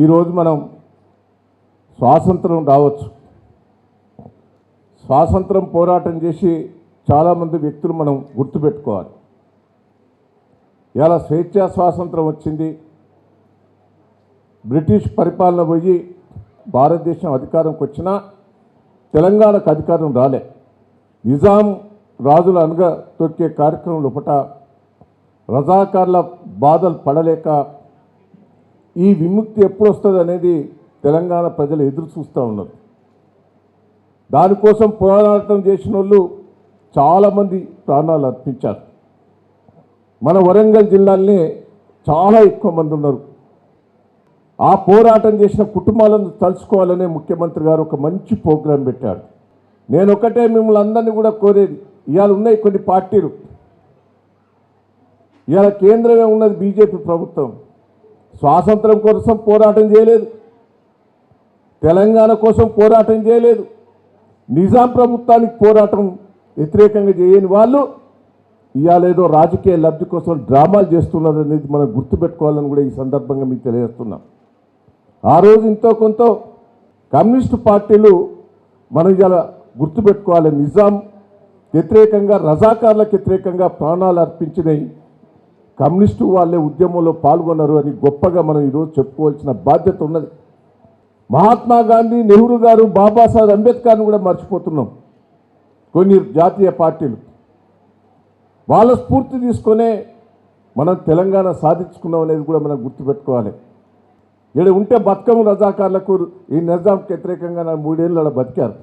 ఈరోజు మనం స్వాతంత్రం రావచ్చు. స్వాతంత్రం పోరాటం చేసి చాలామంది వ్యక్తులు మనం గుర్తుపెట్టుకోవాలి. ఇలా స్వేచ్ఛా స్వాతంత్రం వచ్చింది. బ్రిటిష్ పరిపాలన పోయి భారతదేశం అధికారంకి వచ్చినా తెలంగాణకు అధికారం రాలే. నిజాం రాజుల అనగా తొక్కే కార్యక్రమం లోపట రజాకార్ల బాధలు పడలేక ఈ విముక్తి ఎప్పుడు వస్తుంది అనేది తెలంగాణ ప్రజలు ఎదురు చూస్తూ ఉన్నారు. దానికోసం పోరాటం చేసిన వాళ్ళు చాలామంది ప్రాణాలు అర్పించారు. మన వరంగల్ జిల్లాలోనే చాలా ఎక్కువ మంది ఉన్నారు. ఆ పోరాటం చేసిన కుటుంబాలను తలుచుకోవాలనే ముఖ్యమంత్రి గారు ఒక మంచి ప్రోగ్రాం పెట్టాడు నేను ఒకటే మిమ్మల్ని అందరినీ కూడా కోరేది ఇవాళ ఉన్నాయి కొన్ని పార్టీలు. ఇవాళ కేంద్రమే ఉన్నది బీజేపీ ప్రభుత్వం. స్వాతంత్రం కోసం పోరాటం చేయలేదు. తెలంగాణ కోసం పోరాటం చేయలేదు. నిజాం ప్రభుత్వానికి పోరాటం వ్యతిరేకంగా చేయని వాళ్ళు ఇవాళేదో రాజకీయ లబ్ధి కోసం డ్రామాలు చేస్తున్నారు అనేది మనం గుర్తుపెట్టుకోవాలని కూడా ఈ సందర్భంగా మీకు తెలియజేస్తున్నాం. ఆ రోజు ఇంతో కొంత కమ్యూనిస్టు పార్టీలు మనం ఇలా గుర్తుపెట్టుకోవాలి. నిజాం వ్యతిరేకంగా రజాకార్లకు వ్యతిరేకంగా ప్రాణాలు అర్పించినవి కమ్యూనిస్టు వాళ్ళే ఉద్యమంలో పాల్గొన్నారు అని గొప్పగా మనం ఈరోజు చెప్పుకోవాల్సిన బాధ్యత ఉన్నది. మహాత్మా గాంధీ నెహ్రూ గారు బాబాసాహెబ్ అంబేద్కర్ని కూడా మర్చిపోతున్నాం. కొన్ని జాతీయ పార్టీలు. వాళ్ళ స్ఫూర్తి తీసుకొనే మనం తెలంగాణ సాధించుకున్నాం అనేది కూడా మనం గుర్తుపెట్టుకోవాలి. ఇక్కడ ఉంటే బతుకమ్మ రజాకార్లకు ఈ నిజాంకి వ్యతిరేకంగా నా మూడేళ్ళు అలా బతికారు.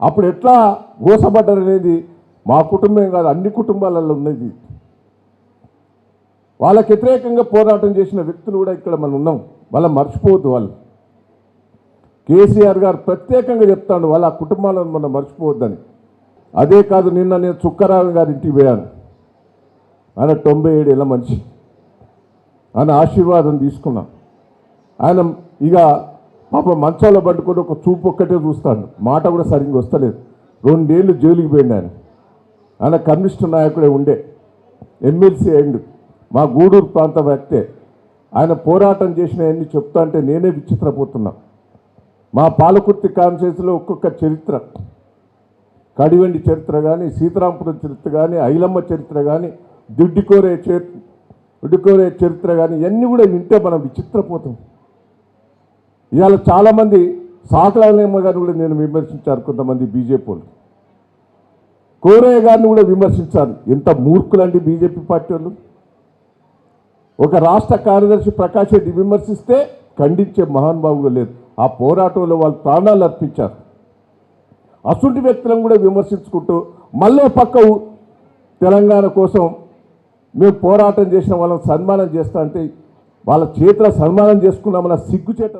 అప్పుడు ఎట్లా మోసపడ్డారు అనేది మా కుటుంబం కాదు అన్ని కుటుంబాలలో ఉన్నది. వాళ్ళకి వ్యతిరేకంగా పోరాటం చేసిన వ్యక్తులు కూడా ఇక్కడ మనం ఉన్నాం. వాళ్ళ మర్చిపోవద్దు వాళ్ళు. కేసీఆర్ గారు ప్రత్యేకంగా చెప్తాడు వాళ్ళ కుటుంబాలను మనం మర్చిపోవద్దని. అదే కాదు నిన్న నేను చుక్కరావు గారి ఇంటికి పోయాను. ఆయన తొంభై ఏడు ఏళ్ళ మనిషి. ఆయన ఆశీర్వాదం తీసుకున్నాం. ఆయన ఇక పాప మంచంలో పట్టుకొని ఒక చూపు ఒక్కటే చూస్తాడు. మాట కూడా సరిగ్గా వస్తలేదు. రెండేళ్ళు జైలుకి పోయిండు ఆయన. ఆయన కమ్యూనిస్టు నాయకుడే ఉండే. ఎమ్మెల్సీ అయిండు మా గూడూరు ప్రాంత వ్యక్తే ఆయన పోరాటం చేసిన అన్ని చెప్తా అంటే నేనే విచిత్రపోతున్నా. మా పాలకుర్తి కాన్సెస్లో ఒక్కొక్క చరిత్ర. కడివెండి చరిత్ర కానీ సీతారాంపురం చరిత్ర కానీ ఐలమ్మ చరిత్ర కానీ దుడ్డికోరే చరిత్ర దుడ్డికోరే చరిత్ర కానీ ఇవన్నీ కూడా వింటే మనం విచిత్రపోతాం. ఇవాళ చాలామంది సాకలమ్మ గారిని కూడా నేను విమర్శించారు కొంతమంది బీజేపీ వాళ్ళు. కోరయ్య గారిని కూడా విమర్శించారు. ఎంత మూర్ఖులండి బీజేపీ పార్టీ వాళ్ళు. ఒక రాష్ట్ర కార్యదర్శి ప్రకాష్ రెడ్డి విమర్శిస్తే ఖండించే మహానుభావులు లేదు. ఆ పోరాటంలో వాళ్ళు ప్రాణాలు అర్పించారు. అసుంటి వ్యక్తులను కూడా విమర్శించుకుంటూ మళ్ళీ పక్క తెలంగాణ కోసం మేము పోరాటం చేసిన వాళ్ళని సన్మానం చేస్తా అంటే వాళ్ళ చేతుల సన్మానం చేసుకున్నామన్న సిగ్గుచేట